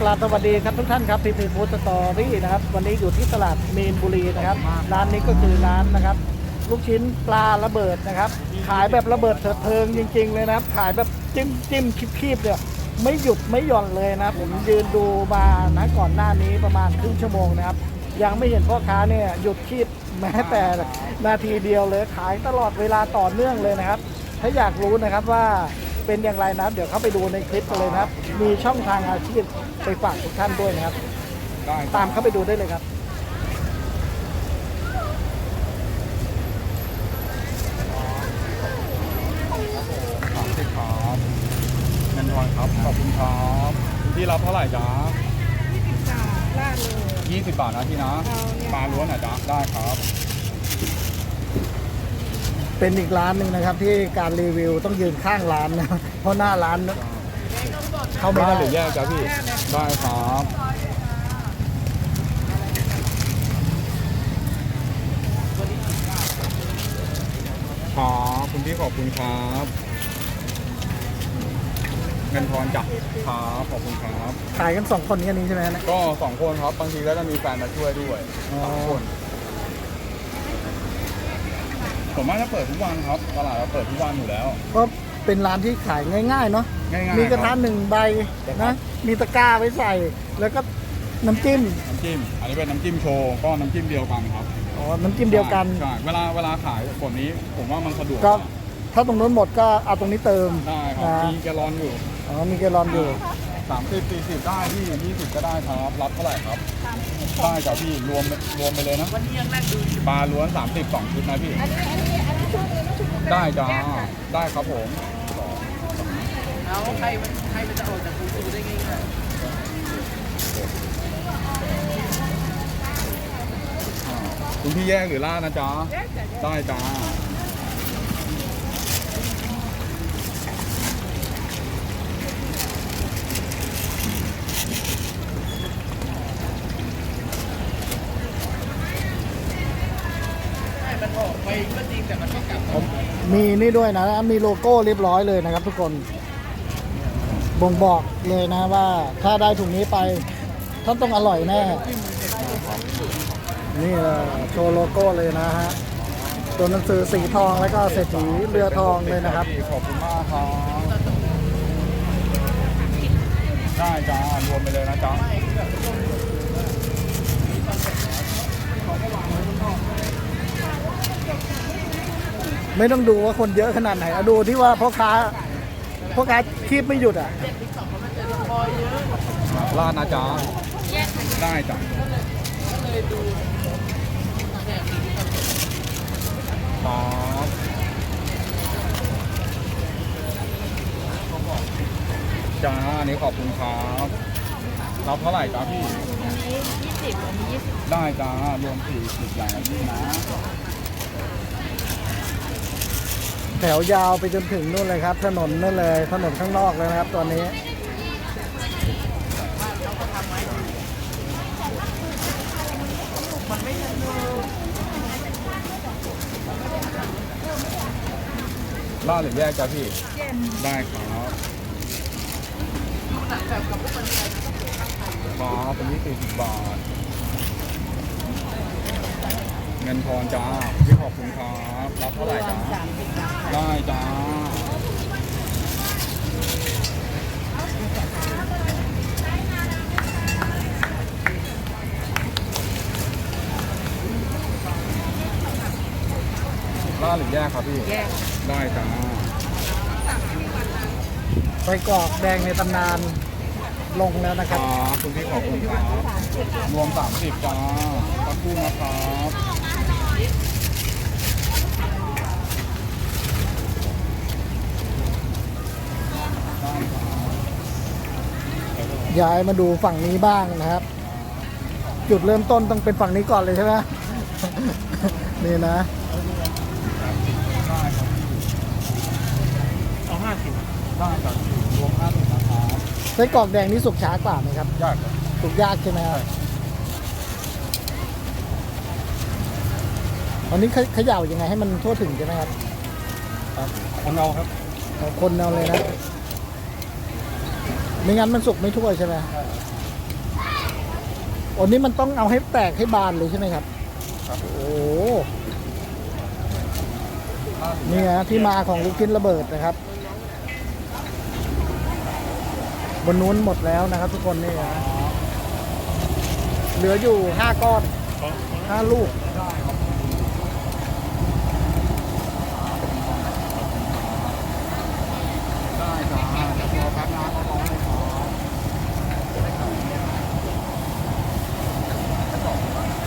กราบสวัสดีครับทุกท่านครับพีพีฟู้ดสตอรี่นะครับ วันนี้อยู่ที่ตลาดเมนบุรีนะครับ ร้านนี้ก็คือร้านนะครับ ลูกชิ้นปลาระเบิดนะครับ ขายแบบระเบิดเถิดเทิงจริง ๆ เลยนะครับ ขายแบบจิ้มจิ้มคีบๆเนี่ยไม่หยุดไม่หย่อนเลยนะผมยืนดูมานะก่อนหน้านี้ประมาณครึ่งชั่วโมงนะครับ ยังไม่เห็นพ่อค้าเนี่ยหยุดคีบแม้แต่นาทีเดียวเลยขายตลอดเวลาต่อเนื่องเลยนะครับ ถ้าอยากรู้นะครับว่า เป็นอย่างไรนะเดี๋ยวเข้าไปดูในคลิปกันเลยนะครับ มีช่องทางอาชีพไปฝากทุกท่านด้วยนะครับ ได้ตามเข้าไปดูได้เลยครับ สามสิบครับเงินทอนครับ ขอบคุณครับพี่รับเท่าไหร่จ๊ะค่ะลาดเลยยี่สิบบาทนะพี่นะเอาเนี่ยปลาล้วนอะจ๊ะ ได้ครับ เป็นอีกร้านหนึ่งนะครับ ที่การรีวิวต้องยืนข้างร้านนะเพราะหน้าร้านเข้าไม่ได้ได้หรือแยกจ๊ะพี่ได้ครับครับคุณพี่ขอบคุณครับเงินทอนจ้ะครับขอบคุณครับ ขายกันสองคนแค่นี้ใช่ไหมนะก็สองคนครับบางทีก็จะมีแฟนมาช่วยด้วยอ๋อ สองคน ผมมากจะเปิดทุกวันครับตลาดเราเปิดทุกวันอยู่แล้ว ก็เป็นร้านที่ขายง่าย ๆ เนาะง่ายๆมีกระทะคบหนึ่งใบครันะบมีตะกร้าไว้ใส่ แล้วก็น้ำจิ้มน้ำจิ้มอันนี้เป็นน้ำจิ้มโชว์ก็น้ำจิ้มเดียวกันครับอ๋อน้ำจิ้มเดียวกันใช่เวลาเวลาขายบทนี้ผมว่ามันสะดวกก็ถ้าตรงนู้นหมดก็เอาตรงนี้เติมได้ครับนะมีแกลลอนอยู่อ๋อมีแกลลอนอยู่ สามสิบสี่สิบได้พี่ยี่สิบก็ได้ครับรับเท่าไหร่ครับได้จ้ะพี่รวมรวมไปเลยนะปลาล้วนสามสิบสองชุดนะพี่ อันนี้อันนี้อันนี้ช่วงนึงนะช่วงนึงได้จ้าได้ครับผมแล้วใครมันใครมันจะออกจากกูได้ง่ายๆอ่าคุณพี่แยกหรือล่าดนะจ๊ะได้จ้า ใช่มันออกไปก็จริงแต่มันก็กลับ มีนี่ด้วยนะ มีโลโก้เรียบร้อยเลยนะครับ ทุกคนบ่งบอกเลยนะว่า ถ้าได้ถุงนี้ไปท่านต้องอร่อยแน่ นี่เลยโชว์โลโก้เลยนะฮะตัวหนังสือสีทองแล้วก็เศรษฐีเรือทองเลยนะครับ ขอบคุณมากครับได้จ้ารวมไปเลยนะจ๊ะ ไม่ต้องดูว่าคนเยอะขนาดไหนเอาดูที่ว่าพ่อค้าพ่อค้าคีบไม่หยุดอะลาดนะจ๊ะได้จ้ะครับจ้าอันนี้ขอบคุณครับรับเท่าไหร่จ้าพี่อันนี้ยี่สิบอันนี้ยี่สิบได้จ้ารวมสี่สิบอย่างนะพี่นะ แถวยาวไปจนถึงนู่นเลยครับ ถนนนู่นเลยถนนข้างนอกเลยนะครับ ตอนนี้ลาดหรือแยกจ้าพี่ ได้ครับครับเป็นยี่สิบบาท เงินทอนจ้าพี่ขอบคุณครับ รับเท่าไหร่จ้าสามสิบบาทได้จ้าล่าดหรือแยกครับพี่ แยกได้จ้าไปกรอกแดงในตำนานลงแล้วนะคครับรับคุณพี่ขอบคุณครับ รวม30จ้าสักครู่นะครับ ย้ายมาดูฝั่งนี้บ้างนะครับ จุดเริ่มต้นต้องเป็นฝั่งนี้ก่อนเลยใช่ไหมนี่นะได้ครับเอาห้าสิบได้จ้ารวม50นะครับไส้กรอกแดงนี่สุกช้ากว่าไหมครับยากครับสุกยากใช่ไหมครับอันนี้เขเขย่ายังไงให้มันทั่วถึงใช่ไหมครับครับคนเอาครับเอาคนเอาเลยนะ ไม่งั้นมันสุกไม่ทั่วใช่ไหมอ้นี่มันต้องเอาให้แตกให้บานเลยใช่ไหมครับ ครับโอ้โหนี่ฮะที่มาของลูกชิ้นระเบิดนะครับ บนนู้นหมดแล้วนะครับ ทุกคนนี่ฮะเหลืออยู่ห้าก้อนห้าลูก ได้ครับได้จ้าเดี๋ยวรอแป๊บนะก็ร้อนเลยครับ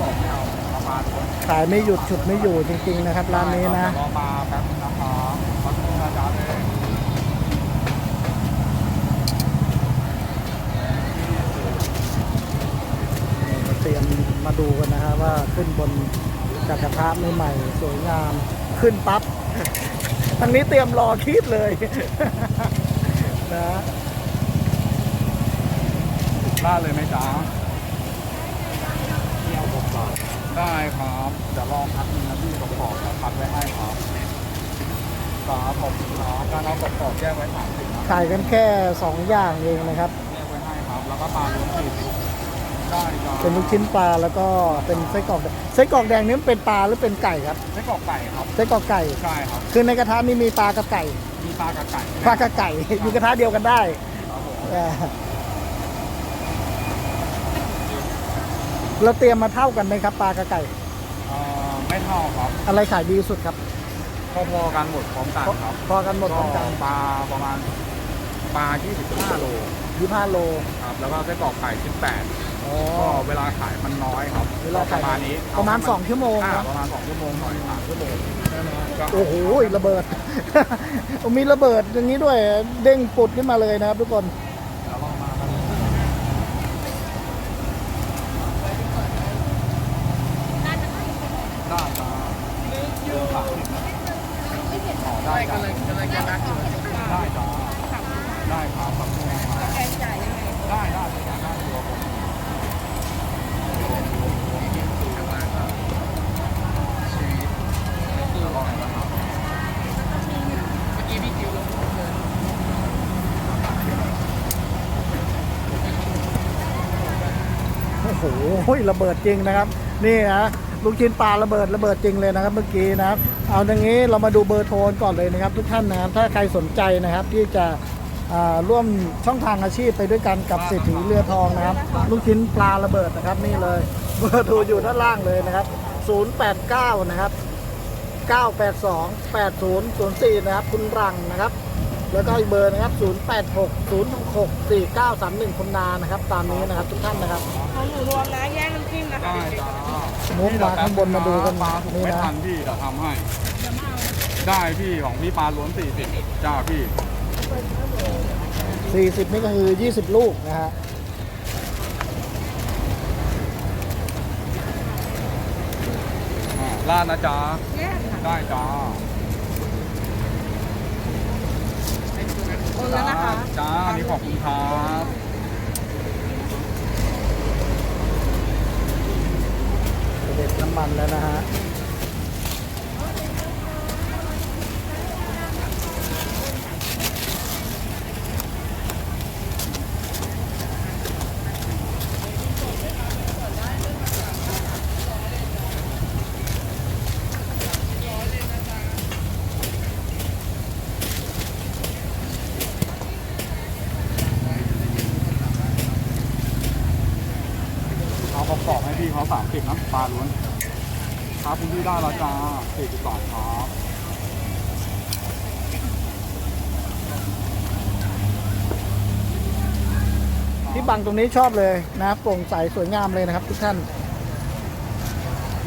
บอกไม่เอาเอาปลาล้วน ขายไม่หยุดฉุดไม่อยู่จริง ๆ นะครับร้านนี้นะมาแป๊บนึงนะครับขอบคุณอาจารย์เลยเตรียมมาดูกันนะฮะว่าขึ้นบนจากระทะใหม่ๆสวยงามขึ้นปั๊บทางนี้เตรียมรอคีบเลยนะล่าเลยไหมจ๊ะเที่ยวผมก่อน ได้ครับเดี๋ยวลองพักนึงนะพี่ประกอบเดี๋ยวพักไว้ให้ครับครับผมครับการเอาประกอบแยกไว้สามสิบนะ ขายกันแค่ 2 อย่างเองนะครับแยกไว้ให้ครับ แล้วก็ปลาลุ้นสี่สิบได้จ้าเป็นลูกชิ้นปลาแล้วก็เป็นไส้กรอกแดงไส้กรอกแดงนี่มันเป็นปลาหรือเป็นไก่ครับไส้กรอกไก่ครับ ไส้กรอกไก่ ใช่ครับ คือในกระทะนี่มีปลากับไก่มีปลากับไก่ปลากับไก่ อยู่กระทะเดียวกันได้ครับผม เออ เราเตรียมมาเท่ากันไหมครับปลากับไก่ เอ่อไม่เท่าครับอะไรขายดีสุดครับ พอๆกันหมดพร้อมกันครับพอกันหมดพร้อมกันปลาประมาณปลา 25 โลยี่ห้าโลครับแล้วก็ไส้กรอกไก่18อ๋อ ก็เวลาขายมันน้อยครับเวลาขาย ประมาณนี้ประมาณเให้นสองชั่วโมงอ่าเนอะประมาณ2ชั่วโมงหน่อยสามชั่วโมงก็โอ้โหระเบิด มีระเบิดอย่างนี้ด้วยเด้งปุดขึ้นมาเลยนะครับทุกคน เดี๋ยวลองมากันได้จ้าเยอะสามสิบนะอ๋อได้ ไม่ จ้า กำลังกำลังจะนัดอยู่ ได้จ้าได้ครับขอบคุณครับ แกจ่ายยังไง ได้ได้ได้ได้ตัวผมชีวิตอร่อยนะครับ เมื่อกี้พี่คิวลงเลย โโอ้โหระเบิดจริงนะครับ นี่นะลูกชิ้นปลาระเบิดระเบิดจริงเลยนะครับเมื่อกี้นะครับ เอาอย่างนี้เรามาดูเบอร์โทรก่อนเลยนะครับทุกท่านนะครับถ้าใครสนใจนะครับที่จะร่วมช่องทางอาชีพไปด้วยกันกับเศรษฐีเรือทองนะครับ ลูกชิ้นปลาระเบิดนะครับนี่เลยเบอร์โทรอยู่ด้านล่างเลยนะครับ 089 นะครับ 982 8004 นะครับ คุณรังนะครับ แล้วก็อีกเบอร์นะครับ 086 066 4931คุณนานะครับ ตามนี้นะครับทุกท่านนะครับของหนูรวมนะแยกน้ำจิ้มนะคะได้จ้ามุกมาข้างบนมาดูกันปลาถูกนี่ไม่นะทันพี่เดี๋ยวทำให้ ได้พี่ของพี่ปลาล้วนสี่สิบจ้าพี่ 40 นี่ก็คือ 20 ลูกนะฮะอ่าลาดนะจ๊ะ แยกค่ะได้จ้า โอ นแล้วนะคะ จ้าอันนี้ขอบคุณครับเด็ดน้ำมันแล้วนะฮะ เอาประกอบให้พี่เขาสามสิบนะปลาล้วน ไม่ได้แล้วจ้าสี่สิบบาทครับที่บังตรงนี้ชอบเลยนะโปร่งใสสวยงามเลยนะครับ ทุกท่าน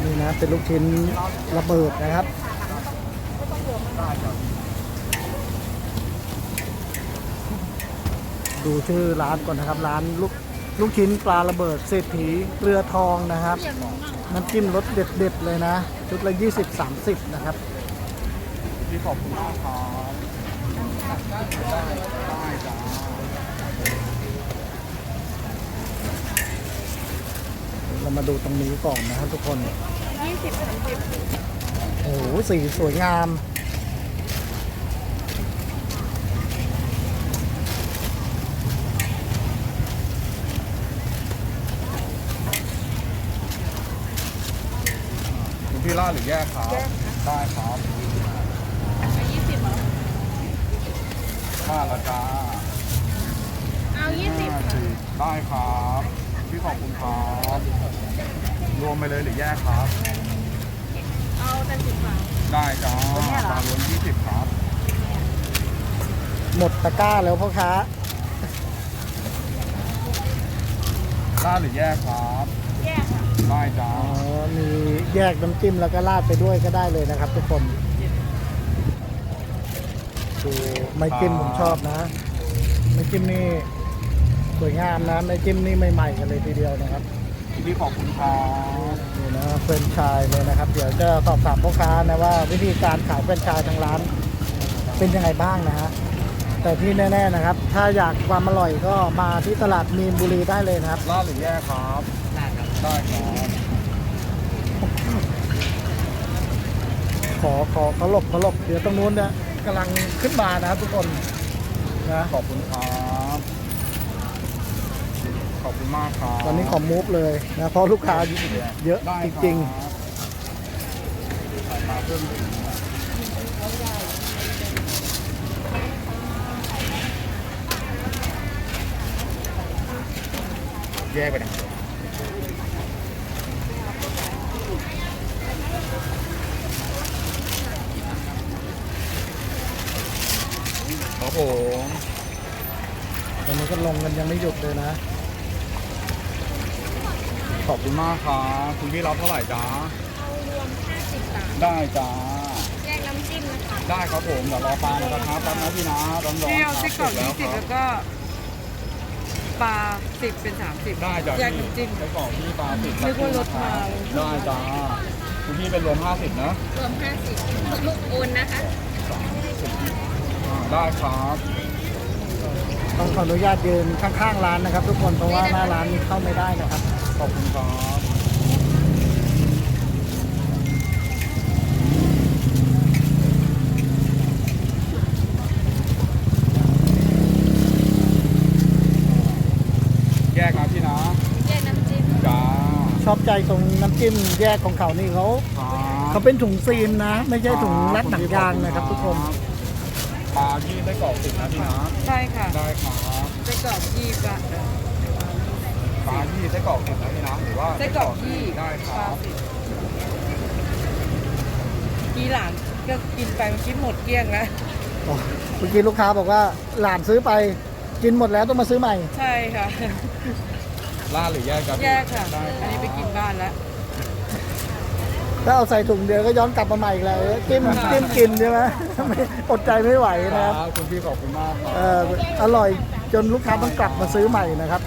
นี่นะเป็นลูกชิ้นระเบิดนะครับดูชื่อร้านก่อนนะครับ ร้านลูก ลูกชิ้นปลาระเบิดเศรษฐีเรือทองนะครับ น้ำจิ้มรสเด็ดๆเลยนะ ชุดละ 20-30 นะครับพี่ขอบคุณมากครับได้ได้จ้าเรามาดูตรงนี้ก่อนนะครับทุกคนยี่สิบสามสิบโอ้โหสีสวยงาม ล่าดหรือแยกครับ ได้ครับยี่สิบเหรอมาละจ้าเอายี่สิบห้าสิบได้ครับพี่ขอบคุณครับรวมไปเลยหรือแยกครับ เอาแต่สิบบาทได้จ้าปลารวมยี่สิบครับ หมดตะกร้าแล้วพ่อค้าล่าดหรือแยกครับ แยกค่ะ ได้จ้าอ๋อมีแยกน้ำจิ้มแล้วก็ราดไปด้วยก็ได้เลยนะครับ ทุกคนดูไม่จิ้มผมชอบนะ ไม่จิ้มนี่สวยงามนะไม่จิ้มนี่ใหม่ๆกันเลยทีเดียวนะครับพี่ขอบคุณครับนี่นะเฟรนช์ชายเลยนะครับ เดี๋ยวจะสอบถามพ่อค้านะว่า วิธีการขายเฟรนช์ชายทางร้าน เป็นยังไงบ้างนะฮะแต่ที่แน่ ๆนะครับ ถ้าอยากความอร่อยก็มาที่ตลาดมีนบุรีได้เลยนะครับล่าดหรือแยกครับ ได้ครับขอขอเขาหลบเขาหลบเดี๋ยวตรงนู้นเนี่ยกำลังขึ้นมานะครับทุกคนนะขอบคุณครับขอบคุณมากครับตอนนี้ขอมูฟเลยนะเพราะลูกค้าเยอะได้จคบริงใส่มาเพิ่มอีกแยกไปไหนค รับผมๆตอนนี้ก็ลงกันยังไม่หยุดเลยนะ ขอบคุณมากครับคุณพี่รับเท่าไหร่จ้าเอารวมห้าสิบบาท ได้จ้าแยกน้ำจิ้มนะคะได้ครับผมเดี๋ยวรอปลาในกระทะแป๊บนะพี่นะร้อนๆพี่เอาคไส้รับกรอกเสร็ยี่จสิบแล้วแล้วก็ปลาสิบเป็นสามสิบได้จ้ะแยกพี่น้ำจิ้ม ไส้กรอกพี่ปลาสิบนึกว่ารถมา ได้จ้าคุณพี่เป็นรวมห้าสิบนะ รวมห้าสิบลูกโอนนะคะอ่า ได้ครับต้องขออนุญาตยืนข้างๆร้านนะครับ ทุกคนเพราะว่าหน้าร้านนี้เข้าไม่ได้นะครับขอบคุณครับแยกนะพี่นะแยกน้ำจิ้มจ้าชอบใจตรงน้ำจิ้มแยกของเขานี่เขาครับเขาเป็นถุงซีนนะ ไม่ใช่ถุงรัดหนังยางนะครับทุกคน ปลาที่ได้กรอกสิบนะพี่นะใช่ค่ะได้ครับไส้กรอกยี่บาทปลาที่ได้กรอกสิบนะพี่นะหรือว่าไส้กรอกยี่ได้คปรัลาบสิบกีหลานก็กินไปเมื่อกี้หมดเกลี้ยงแล้วอ๋อเมื่อกี้ลูกค้าบอกว่าหลานซื้อไปกินหมดแล้วต้องมาซื้อใหม่ ใช่ค่ะ ล่าดหรือแยกครับแยกค่ะ ได้รับอันนี้ไปกินบ้านแล้ว ถ้าเอาใส่ถุงเดียวก็ย้อนกลับมาใหม่อีกแล้วจิ้มจิ้มกินใช่ไหมไม่อดใจไม่ไหวคนะครับรับ คุณพี่ขอบคุณมากครับเอ่ออร่อยจนลูกค้าต้องกลับมาซื้อใหม่นะครับ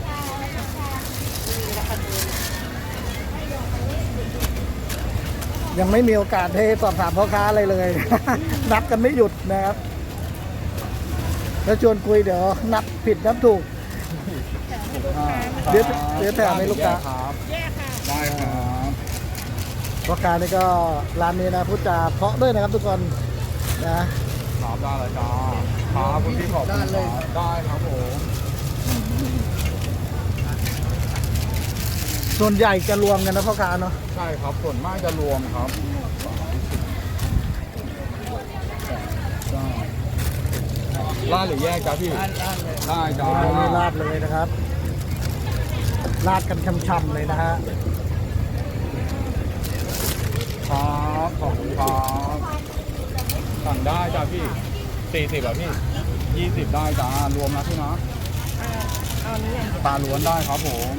ยังไม่มีโอกาสให้สอบถามพ่อค้าอะไรเลย นับกันไม่หยุดนะครับ แล้วชวนคุยเดี๋ยวนับผิดนับถูกอ่าเดี๋ยวเดี๋ยวแถมให้ลูกค้า ครับแยกค่ะได้ครับ พ่อค้านี่ก็ร้านนี้นะพูดจาเพราะด้วยนะครับทุกคนนะครับได้เลยจ้าครับคุณพี่ขอบคุณครับได้ครับผมส่วนใหญ่จะรวมกันนะพ่อค้าเนาะใช่ครับส่วนมากจะรวมครับได้ล่าดหรือแยกจ้าพี่ได้จ้าอันนี้ราดเลยนะครับราดกันช่ำๆเลยนะฮะ ครับขอบคุณครับสั่งได้จ้าพี่สี่สิบอะพี่ยี่สิบได้จ้ารวมนะพี่นะเอาอันนี้อย่างปลาล้วนได้ครับผม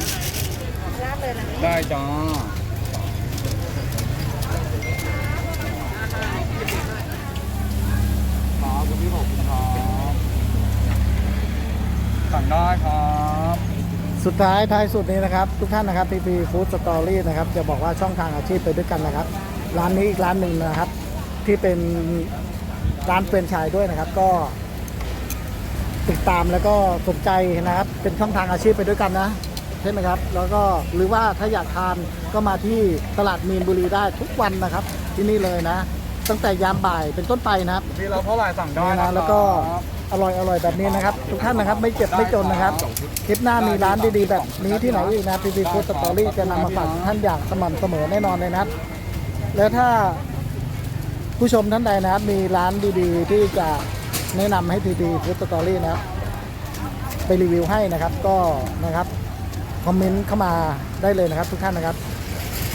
ราดเลยนะได้จ้าครับคุณพี่ขอบคุณครับสั่งได้ครับ สุดท้ายท้ายสุดนี้นะครับ ทุกท่านนะครับ PP Food Story นะครับ จะบอกว่าช่องทางอาชีพไปด้วยกันนะครับ ร้านนี้อีกร้านหนึ่งนะครับ ที่เป็นร้านเฟรนไชส์ด้วยนะครับ ก็ ติดตามแล้วก็สนใจนะครับ เป็นช่องทางอาชีพไปด้วยกันนะใช่ไหมครับ แล้วก็หรือว่าถ้าอยากทานก็มาที่ตลาดมีนบุรีได้ทุกวันนะครับ ที่นี่เลยนะ ตั้งแต่ยามบ่ายเป็นต้นไปนะครับพี่เราเท่าไหร่สั่งได้นี่นะนะแล้วก็อร่อยอร่อยแบบนี้นะครับ ทุกท่านนะครับไม่เจ็บไม่จนนะครับ คลิปหน้ามีร้านดีๆ แบบนี้ที่ไหนอีกนะพีพีฟูดสตอรี่จะนำมาฝากทุกท่านอย่างสม่ำเสมอแน่นอนเลยนะครับ แล้วถ้าผู้ชมท่านใดนะครับ มีร้านดีๆ ที่จะแนะนำให้ทีทีฟู้ดสตอรี่นะครับ ไปรีวิวให้นะครับ ก็นะครับ คอมเมนต์เข้ามาได้เลยนะครับ ทุกท่านนะครับ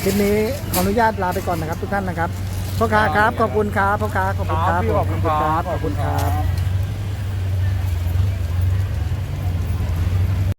คลิปนี้ขออนุญาตลาไปก่อนนะครับ ทุกท่านนะครับพ่อค้าครับขอบคุณครับพ่อค้าขอบคุณครับพี่ขอบคุณครับขอบคุณครับ